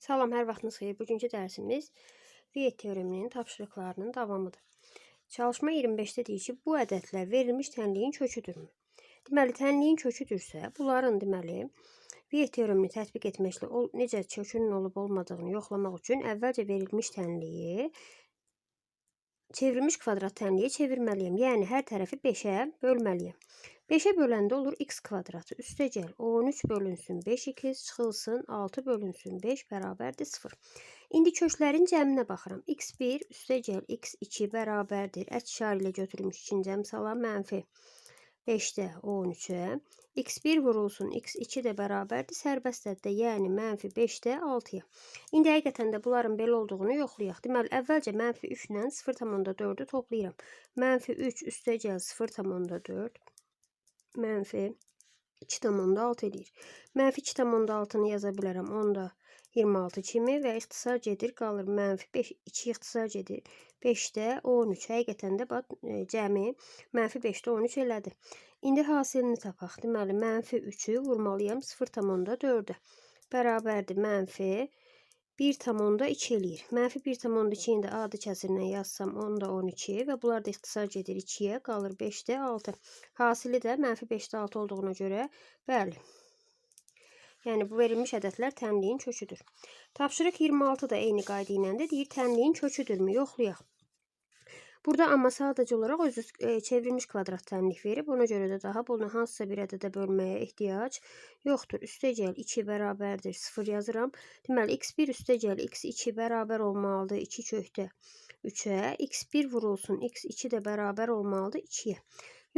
Salam, hər vaxtınız xeyir. Bugünkü dərsimiz Viet teoreminin tapşırıqlarının davamıdır. Çalışma 25-də deyir ki, bu ədədlər verilmiş tənliyin köküdürmü? Deməli, tənliyin köküdürsə, bunların deməli Viet teoremini tətbiq etməklə ol, necə kökünün olub olmadığını yoxlamaq üçün əvvəlcə verilmiş tənliyi çevrilmiş kvadrat tənliyə çevirməliyəm. Yəni hər tərəfi 5-ə bölməliyəm. 5'e böləndə olur x kvadratı. Üstə gəl 13 bölünsün 5x çıxılsın 6 bölünsün 5 bərabərdir 0. İndi köklərin cəminə baxıram. x1 üstə gəl x2 bərabərdir. Ət işarə ilə götürülmüş ikinci əmsala mənfi 5-də 13-ə. x1 vurulsun x2 də bərabərdir. Sərbəst əddə yəni mənfi 5-də 6-ya. İndi həqiqətən də bunların belə olduğunu yoxlayaq. Deməli, əvvəlcə mənfi 3 ilə 0,4-ü toplayıram. Mənfi 3 üstə gəl 0,4 mənfi 2,6 edir. Mənfi 2,6-nı yaza bilərəm. Onda 26 kimi və ixtisar gedir, qalır mənfi 5, 2 ixtisar gedir. 5-də 13. Həqiqətən də bax, e, cəmi mənfi 5-də 13 elədi. İndi hasilini tapaq. Deməli, mənfi 3-ü vurmalıyam 0,4-ə. Bərabərdir mənfi 1 tam onda 2 eləyir. Mənfi 1 tam onda 2-ni də adı kəsirlə yazsam onda 12 və bunlar da ixtisar gedir 2-yə, qalır 5-də 6. Hasili də mənfi 5-də 6 olduğuna görə bəli. Yəni bu verilmiş ədədlər tənliyin köküdür. Tapşırıq 26 da eyni qayda ilə də deyir tənliyin köküdürmü? Yoxlayaq. Burada amma sadəcə olaraq özü e, çevrilmiş kvadrat tənlik verib. Ona görə də daha bunu hansısa bir ədədə bölməyə ehtiyac yoxdur. Üstə gəl 2 bərabərdir 0 yazıram. Deməli x1 üstə gəl x2 bərabər olmalıdır 2 kökdə 3-ə. x1 vurulsun x2 də bərabər olmalıdır 2-yə.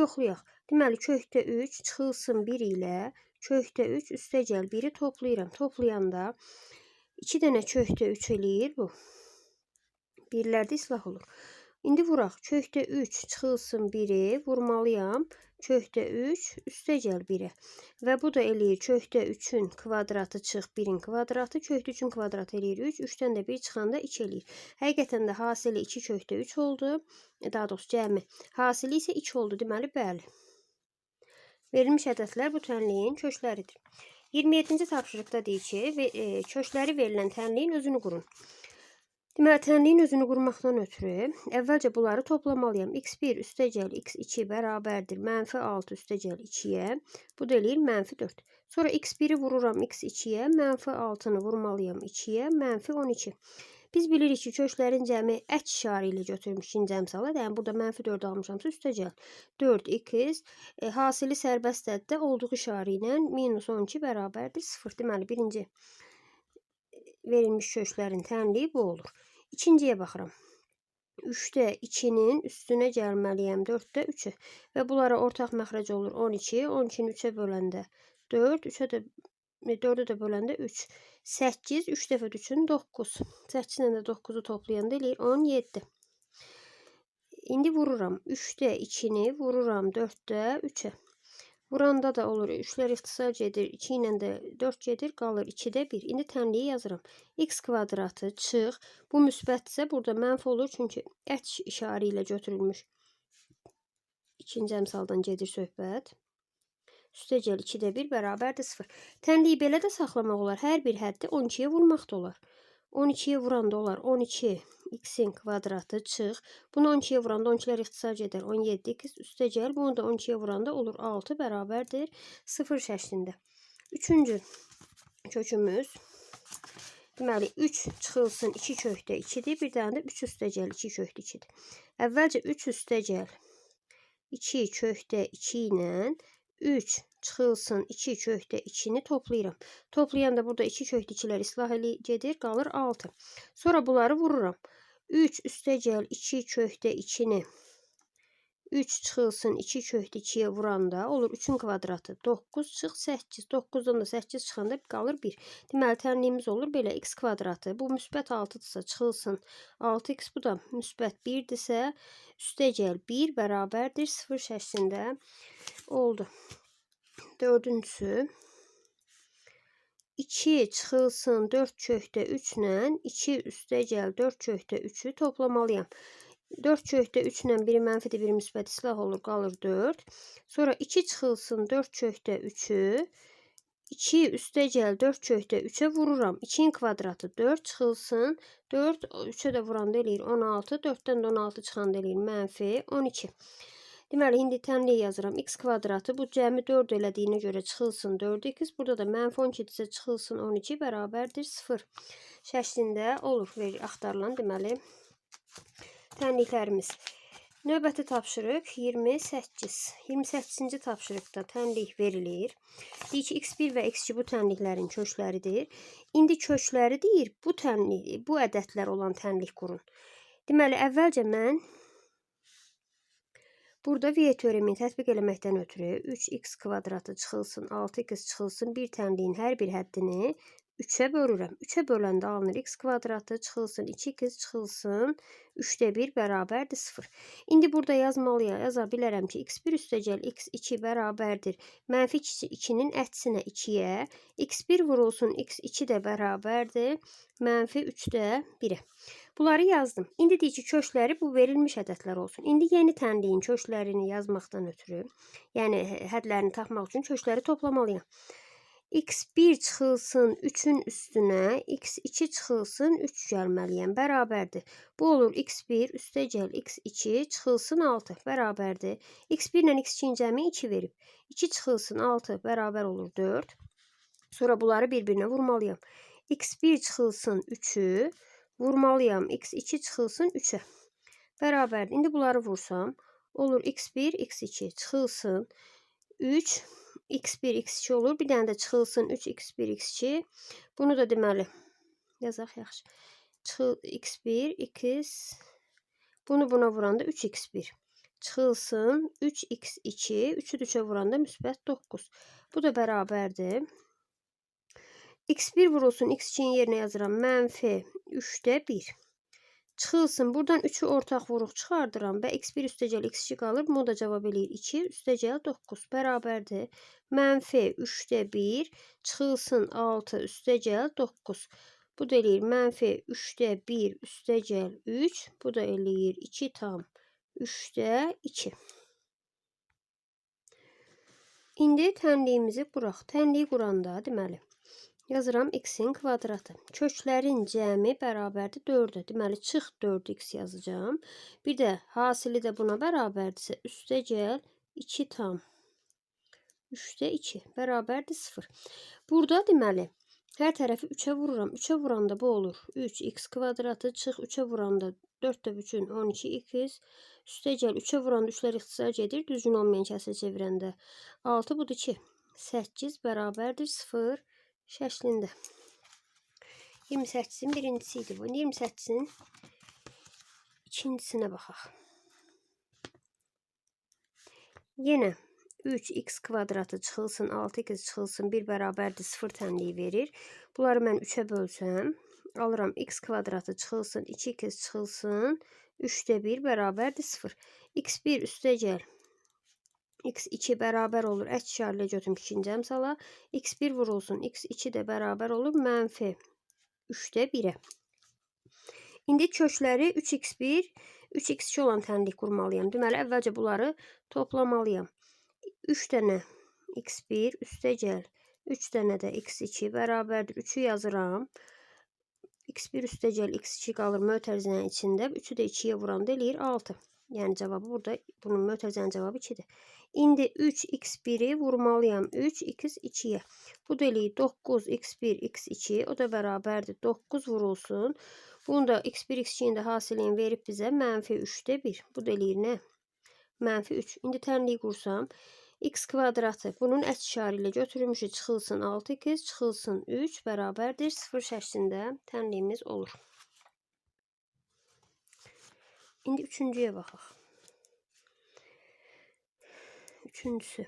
Yoxlayaq. Deməli kökdə 3 çıxılsın 1 ilə kökdə 3 üstə gəl 1-i toplayıram. Toplayanda 2 dənə kökdə 3 eləyir bu. Birlərdə islah olur. İndi vuraq. Kökdə 3 çıxılsın 1-i vurmalıyam. Kökdə 3 üstə gəl 1-ə. Və bu da eləyir kökdə 3-ün kvadratı çıx 1-in kvadratı. Kökdə 3-ün kvadratı eləyir 3. 3-dən də 1 çıxanda 2 eləyir. Həqiqətən də hasili 2 kökdə 3 oldu. E, daha doğrusu cəmi. Hasili isə 2 oldu. Deməli, bəli. Verilmiş ədədlər bu tənliyin kökləridir. 27-ci tapşırıqda deyir ki, e, kökləri verilən tənliyin özünü qurun. Deməli, tənliyin özünü qurmaqdan ötürü əvvəlcə bunları toplamalıyam. x1 üstə gəl x2 bərabərdir. Mənfi 6 üstə gəl 2-yə. Bu da eləyir mənfi 4. Sonra x1-i vururam x2-yə. Mənfi 6-nı vurmalıyam 2-yə. Mənfi 12. Biz bilirik ki, köklərin cəmi ət işarə ilə götürmüş ikinci əmsala. Yəni, burada mənfi 4 almışamsa üstə gəl. 4x e, hasili sərbəst əddə olduğu işarə ilə minus 12 bərabərdir 0. Deməli, birinci verilmiş köklərin tənliyi bu olur. İkinciyə baxıram. 3-də 2-nin üstünə gəlməliyəm 4-də 3-ü və bunlara ortaq məxrəc olur 12. 12-ni 3-ə böləndə 4, 3-ə də 4-ü də böləndə 3. 8, 3 dəfə 3-ün 9. 8 ilə də 9-u toplayanda eləyir 17. İndi vururam. 3-də 2-ni vururam 4-də 3-ə. Vuranda da olur. 3'lər ixtisar gedir. 2 ilə də 4 gedir. Qalır 2-də 1. İndi tənliyi yazıram. x kvadratı çıx. Bu müsbətsə burada mənfi olur. Çünki ət işarə ilə götürülmüş. İkinci əmsaldan gedir söhbət. Üstə gəl 2-də 1 bərabərdir 0. Tənliyi belə də saxlamaq olar. Hər bir həddi 12-yə vurmaq da olar. 12'ye vuranda olar 12 x'in kvadratı çıx. Bunu 12'ye vuranda 12'lər ixtisar gedər 17 x üstə gəl. Bunu da 12'ye vuranda olur 6 bərabərdir 0 şəklində. Üçüncü kökümüz Deməli 3 çıxılsın 2 kökdə 2-dir. Bir dənə də 3 üstə gəl 2 kökdə 2-dir. Əvvəlcə 3 üstə gəl 2 kökdə 2 ilə 3 çıxılsın 2 kökdə 2-ni toplayıram. Toplayanda burada 2 kökdə 2-lər islah eli gedir, qalır 6. Sonra bunları vururam. 3 üstə gəl 2 kökdə 2-ni 3 çıxılsın 2 kökdə 2-yə vuranda olur 3-ün kvadratı 9 çıx 8. 9-dan da 8 çıxanda qalır 1. Deməli tənliyimiz olur belə x kvadratı. Bu müsbət 6-dırsa çıxılsın 6x bu da müsbət 1-dirsə üstə gəl 1 bərabərdir 0 şəklində oldu. Dördüncüsü 2 çıxılsın 4 kökdə 3 ilə 2 üstə gəl 4 kökdə 3-ü toplamalıyam. 4 kökdə 3 ilə biri mənfidir, biri müsbət islah olur, qalır 4. Sonra 2 çıxılsın 4 kökdə 3-ü 2 üstəgəl 4 kökdə 3-ə vururam. 2-nin kvadratı 4 çıxılsın. 4 3-ə də vuranda eləyir 16. 4-dən də 16 çıxanda eləyir mənfi 12. Deməli, indi tənliyi yazıram. x kvadratı bu cəmi 4 elədiyinə görə çıxılsın 4x. Burada da mənfi 12 isə çıxılsın 12 bərabərdir 0 şəklində olur. Verir, axtarılan deməli tənliklərimiz. Növbəti tapşırıq 28. 28-ci tapşırıqda tənlik verilir. Deyir ki, x1 və x2 bu tənliklərin kökləridir. İndi kökləri deyir, bu tənlik, bu ədədlər olan tənlik qurun. Deməli, əvvəlcə mən Burada V teoremini tətbiq eləməkdən ötürü 3x kvadratı çıxılsın, 6x çıxılsın bir tənliyin hər bir həddini 3-ə bölürəm. 3-ə böləndə alınır x kvadratı çıxılsın, 2x çıxılsın, 3-də 1 bərabərdir 0. İndi burada yazmalıyam, yaza bilərəm ki, x1 üstəgəl x2 bərabərdir. Mənfi 2-nin əksinə 2-yə, x1 vurulsun, x2 də bərabərdir. Mənfi 3-də 1-ə. Bunları yazdım. İndi deyir ki, kökləri bu verilmiş ədədlər olsun. İndi yeni tənliyin köklərini yazmaqdan ötürü, yəni hədlərini tapmaq üçün kökləri toplamalıyam. X1 çıxılsın 3-ün üstünə, x2 çıxılsın 3 gəlməliyəm. Bərabərdir. Bu olur x1 üstəgəl x2 çıxılsın 6 bərabərdir. x1 ilə x2-nin cəmi 2 verib. 2 çıxılsın 6 bərabər olur 4. Sonra bunları bir-birinə vurmalıyam. x1 çıxılsın 3-ü vurmalıyam. x2 çıxılsın 3-ə. Bərabərdir. İndi bunları vursam, olur x1, x2 çıxılsın 3 x1, x2 olur. Bir dənə də çıxılsın 3 x1, x2. Bunu da deməli yazaq yaxşı. Çıxıl x1, x bunu buna vuranda 3x1. Çıxılsın 3x2, 3-ü 3-ə vuranda müsbət 9. Bu da bərabərdir. x1 vurulsun, x2-nin yerinə yazıram. Mənfi 3-də 1. Çıxılsın. Buradan 3-ü ortaq vuruq çıxardıram və x1 üstəgəl x2 qalır. Bunu da cavab eləyir 2 üstəgəl 9 bərabərdir. Mənfi 3-də 1 çıxılsın 6 üstəgəl 9. Bu da eləyir mənfi 3-də 1 üstəgəl 3. Bu da eləyir 2 tam 3-də 2. İndi tənliyimizi quraq. Tənliyi quranda deməli Yazıram x-in kvadratı. Köklərin cəmi bərabərdir 4-ə. Deməli, çıx 4x yazacağım. Bir də hasili də buna bərabərdirsə, üstə gəl 2 tam 3-də 2 bərabərdir 0. Burada deməli, hər tərəfi 3-ə vururam. 3-ə vuranda bu olur 3x kvadratı. Çıx 3-ə vuranda 4 də 3-ün 12x. Üstə gəl 3-ə vuranda 3-lər ixtisar. Düzgün olmayan kəsə çevirəndə 6 budur 2. 8 bərabərdir 0 şəklində. 28-in birincisi bu. 28-in ikincisinə baxaq. Yenə 3x kvadratı çıxılsın, 6x çıxılsın, 1 bərabərdir 0 tənliyi verir. Bunları mən 3-ə bölsəm, alıram x kvadratı çıxılsın, 2x çıxılsın, 3-də 1 bərabərdir 0. x1 üstə gəl x2 bərabər olur. Əks işarələ götürüm ikinci əmsala. x1 vurulsun. x2 də bərabər olur. Mənfi 3-də 1-ə. İndi kökləri 3x1, 3x2 olan tənlik qurmalıyam. Deməli, əvvəlcə bunları toplamalıyam. 3 dənə x1 üstə gəl. 3 dənə də x2 bərabərdir. 3-ü yazıram. x1 üstə gəl, x2 qalır mötərizənin içində. 3-ü də 2-yə vuranda eləyir 6. Yəni cavabı burada bunun mötərizənin cavabı 2-dir. İndi 3x1'i vurmalıyam. 3x2'ye. Bu deliği 9x1 x2 o da bərabərdir. 9 vurulsun. Bunu da x1 x2'nin də hasilini verib bizə mənfi 3'də 1. Bu deliği nə? Mənfi 3. İndi tənliyi qursam x kvadratı bunun əks işarı ilə götürülmüşü çıxılsın 6x çıxılsın 3 bərabərdir 0 şəklində tənliyimiz olur. İndi üçüncüyə baxaq. Üçüncüsü.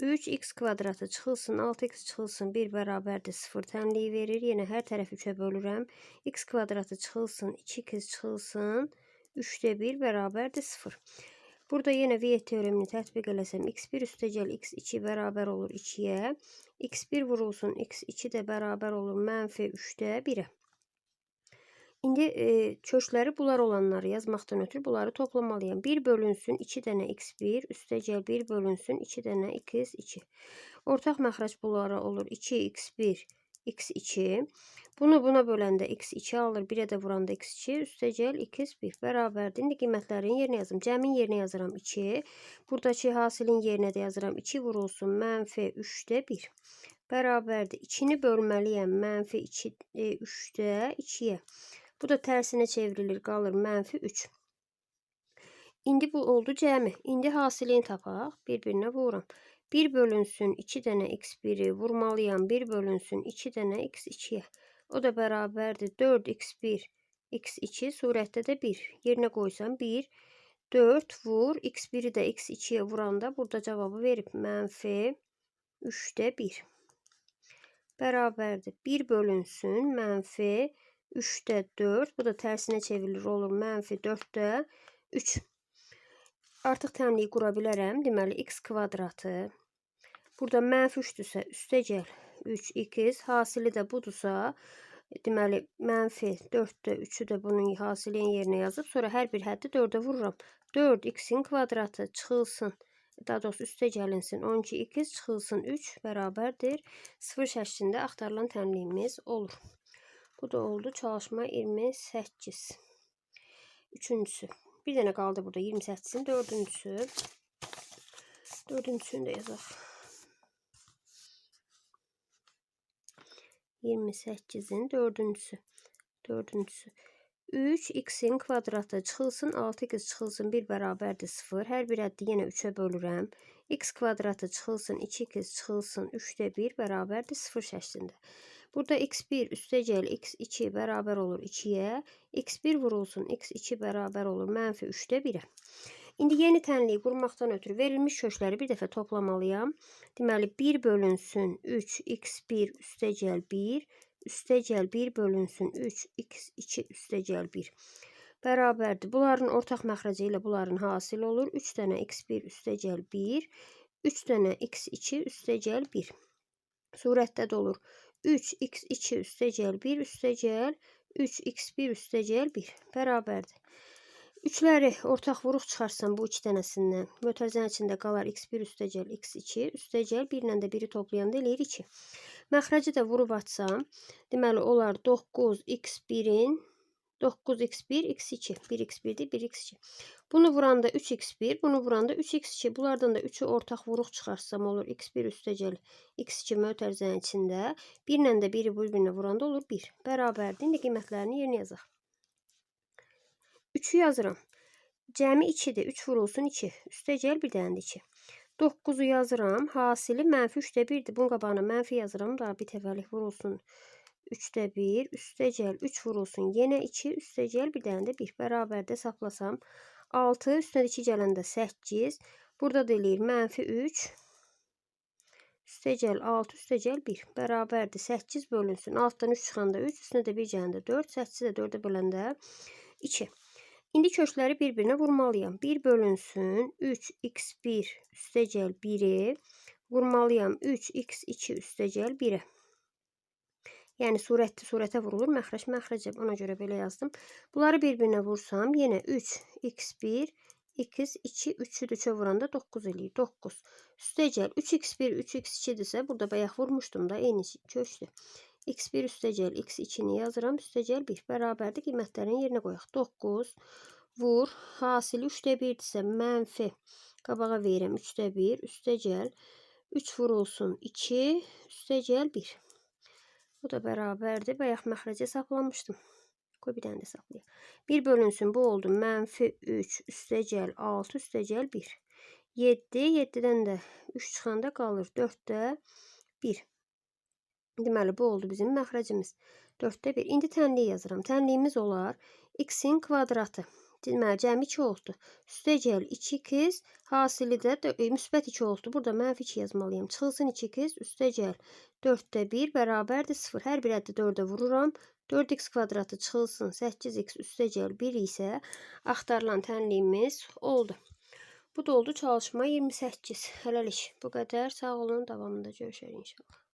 3x kvadratı çıxılsın, 6x çıxılsın, 1 bərabərdir 0 tənliyi verir. Yenə hər tərəf 3-ə bölürəm. x kvadratı çıxılsın, 2x çıxılsın, 3-də 1 bərabərdir 0. Burada yenə Viet teoremini tətbiq eləsəm, x1 üstəgəl x2 bərabər olur 2-yə. x1 vurulsun, x2 də bərabər olur mənfi 3-də 1-ə. İndi e, kökləri bunlar olanları yazmaqdan ötürü bunları toplamalıyam. 1 bölünsün 2 dənə x1 üstəgəl 1 bölünsün 2 dənə x2. Ortaq məxrəc bunlara olur 2x1, x2. Bunu buna böləndə x2 alır. 1-ə də vuranda x2 üstəgəl x1 bərabərdir. İndi qiymətlərin yerinə yazım. Cəmin yerinə yazıram 2. Buradakı hasilin yerinə də yazıram 2 vurulsun mənfi 3-də 1. Bərabərdir. 2-ni bölməliyəm mənfi 2, e, 3-də 2-yə. Bu da tərsinə çevrilir qalır mənfi 3. İndi bu oldu cəmi. İndi hasilini tapaq. Bir-birinə vururam. 1 bölünsün 2 dənə x1-i vurmalıyam. 1 bölünsün 2 dənə x2-yə. O da bərabərdir 4x1, x2 surətdə də 1. Yerinə qoysam 1, 4 vur. x1-i də x2-yə vuranda burada cavabı verib. Mənfi 3-də 1. Bərabərdir. 1 bölünsün mənfi 3'te 4. Bu da tersine çevrilir olur. Mənfi 4'te 3. Artıq təmliyi qura bilərəm. Deməli, x kvadratı. Burada mənfi 3-dürsə, üstə gəl 3x. Hasili də budursa, deməli, mənfi 4-də 3-ü də bunun hasilinin yerinə yazıb, sonra hər bir həddi 4-ə vururam. 4x-in kvadratı çıxılsın. Daha doğrusu üstə gəlinsin. 12x çıxılsın 3 bərabərdir. 0 şəklində axtarılan təmliyimiz olur. Bu da oldu çalışma 28. Üçüncüsü. Bir dənə qaldı burada 28'in dördüncüsü. Dördüncüsünü də yazaq. 28'in dördüncüsü. Dördüncüsü. 3x'in kvadratı çıxılsın 6x çıxılsın 1 bərabərdir 0. Hər bir əddi yenə 3-ə bölürəm. x kvadratı çıxılsın 2x çıxılsın 3-də 1 bərabərdir 0 şəklində. Burada x1 üstəgəl x2 bərabər olur 2-yə. x1 vurulsun x2 bərabər olur mənfi 3-də 1-ə. İndi yeni tənliyi qurmaqdan ötürü verilmiş kökləri bir dəfə toplamalıyam. Deməli 1 bölünsün 3 x1 üstəgəl 1 üstəgəl 1 bölünsün 3 x2 üstəgəl 1 bərabərdir. Bunların ortaq məxrəci ilə bunların hasil olur. 3 dənə x1 üstəgəl 1 3 dənə x2 üstəgəl 1 surətdə də olur. 3x2 üstecel 1 üstecel 3x1 üstecel 1 bərabərdir. Üçləri ortaq vuruq çıxarsam bu iki dənəsindən mötərizənin içində qalar x1 üstecel x2 üstecel 1 ilə də 1-i toplayanda eləyir 2. Məxrəci də vurub açsam, deməli olar 9x1-in 9x1, x2. 1x1'di, 1x2. Bunu vuranda 3x1, bunu vuranda 3x2. Bunlardan da 3'ü ortaq vuruq çıxarsam olur. x1 üstəcəl x2 mötərizənin içində. 1 ilə də 1-i bir-birinə vuranda olur 1. Bərabərdir. İndi qiymətlərini yerinə yazaq. 3'ü yazıram. Cəmi 2-dir. 3 vurulsun 2. Üstəcəl bir dənə 2. 9'u yazıram. Hasili mənfi 3-də 1-dir. Bunun qabağına mənfi yazıram. Daha bir təvəllük vurulsun. 3'te 1 üstecel 3 vurulsun. Yine 2 üstecel bir tane de 1 bərabərdə saplasam. 6 üstünə 2 gələndə 8 burada da eləyir mənfi 3 üstecel 6 üstecel 1 bərabərdir 8 bölünsün. 6'dan 3 çıxanda 3 üstünə də 1 gələndə 4 8-i də 4-ə böləndə 2 İndi kökləri bir-birinə vurmalıyam. 1 bölünsün. 3 x1 üstecel 1'i vurmalıyam. 3 x2 üstecel 1'e. Yəni surətli surətə vurulur, məxrəc məxrəcə. Ona görə belə yazdım. Bunları bir-birinə vursam, yenə 3 x1 x 2 3-ü 3-ə vuranda 9 eləyir. 9. Üstəcəl 3x1 3x2-dirsə, burada bayaq vurmuşdum da, eyni köçdü. x1 üstəcəl x2-ni yazıram. Üstəcəl 1 bərabərdir. Qiymətlərini yerinə qoyaq. 9 vur. Hasili 3-də 1-dirsə, mənfi qabağa verirəm. 3-də 1 üstəcəl 3 vurulsun 2 üstəcəl 1. Bu da bərabərdir. Bayaq məxrəcə saxlamışdım. Qoy bir dənə də saxlayaq. 1 bölünsün bu oldu. Mənfi 3 üstəcəl 6 üstəcəl 1. 7. 7-dən də 3 çıxanda qalır. 4-də 1. Deməli bu oldu bizim məxrəcimiz. 4-də 1. İndi tənliyi yazıram. Tənliyimiz olar x-in kvadratı. Deməli, cəmi 2 oldu. Üstəcəl 2 kız, hasili də e, müsbət 2 oldu. Burada mənfi 2 yazmalıyam. Çıxılsın 2 kız, üstəcəl 4-də 1 bərabərdir 0. Hər bir əddi 4-ə vururam. 4x kvadratı çıxılsın 8x üstəcəl 1 isə axtarılan tənliyimiz oldu. Bu da oldu çalışma 28. Hələlik bu qədər. Sağ olun. Davamında görüşərik inşallah.